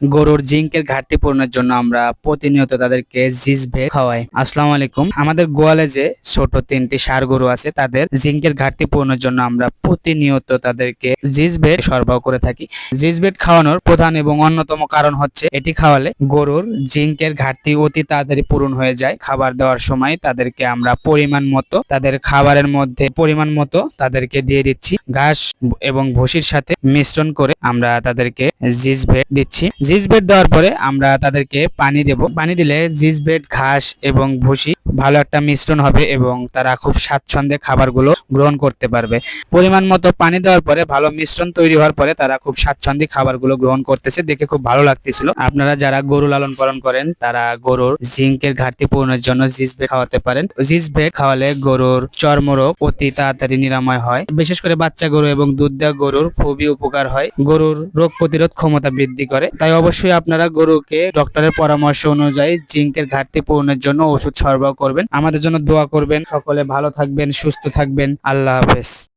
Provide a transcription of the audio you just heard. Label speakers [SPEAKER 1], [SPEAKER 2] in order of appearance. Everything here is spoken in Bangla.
[SPEAKER 1] গরুর জিঙ্কের ঘাটতি পূরণের জন্য আমরা প্রতিনিয়ত তাদেরকে জিসভে খাওয়াই। আসসালামু আলাইকুম। আমাদের গোয়ালে যে ছোট তিনটি সার গরু আছে, তাদের জিঙ্কের ঘাটতি পূরণের জন্য আমরা প্রতিনিয়ত তাদেরকে জিসভেট সরবরাহ করে থাকি। জিসভেট খাওয়ানোর প্রধান এবং অন্যতম কারণ হচ্ছে, এটি খাওয়ালে গরুর জিঙ্কের ঘাটতি অতি তাড়াতাড়ি পূরণ হয়ে যায়। খাবার দেওয়ার সময় তাদেরকে আমরা পরিমাণ মতো, তাদের খাবারের মধ্যে পরিমাণ মতো তাদেরকে দিয়ে দিচ্ছি। ঘাস এবং ভুসির সাথে মিশ্রণ করে আমরা তাদেরকে জিসভেট দিচ্ছি। জিসভেট দেওয়ার পরে আমরা তাদেরকে পানি দেব। পানি দিলে জিসভেট ঘাস এবং ভুসি ভালো একটা মিশ্রণ হবে এবং তারা খুব স্বাচ্ছন্দ্যে খাবারগুলো গ্রহণ করতে পারবে। পরিমাণ মতো পানি দেওয়ার পরে ভালো মিশ্রণ তৈরি হওয়ার পরে তারা খুব স্বাচ্ছন্দ্যে খাবারগুলো গ্রহণ করতেছে। দেখে খুব ভালো লাগতেছিল। আপনারা যারা গরু লালন পালন করেন, তারা গরুর জিঙ্কের ঘাটতি পূরণের জন্য জিসবে খাওয়াতে পারেন। জিসবে খাওয়ালে গরুর চর্মরোগ অতি তাড়াতাড়ি নিরাময় হয়। বিশেষ করে বাচ্চা গরু এবং দুধ দেওয়া গরুর খুবই উপকার হয়। গরুর রোগ প্রতিরোধ ক্ষমতা বৃদ্ধি করে। তাই অবশ্যই আপনারা গরুকে ডক্টরের পরামর্শ অনুযায়ী জিঙ্কের ঘাটতি পূরণের জন্য ওষুধ সরবরাহ করবেন। আমাদের জন্য দোয়া করবেন। সকলে ভালো থাকবেন, সুস্থ থাকবেন। আল্লাহ হাফেজ।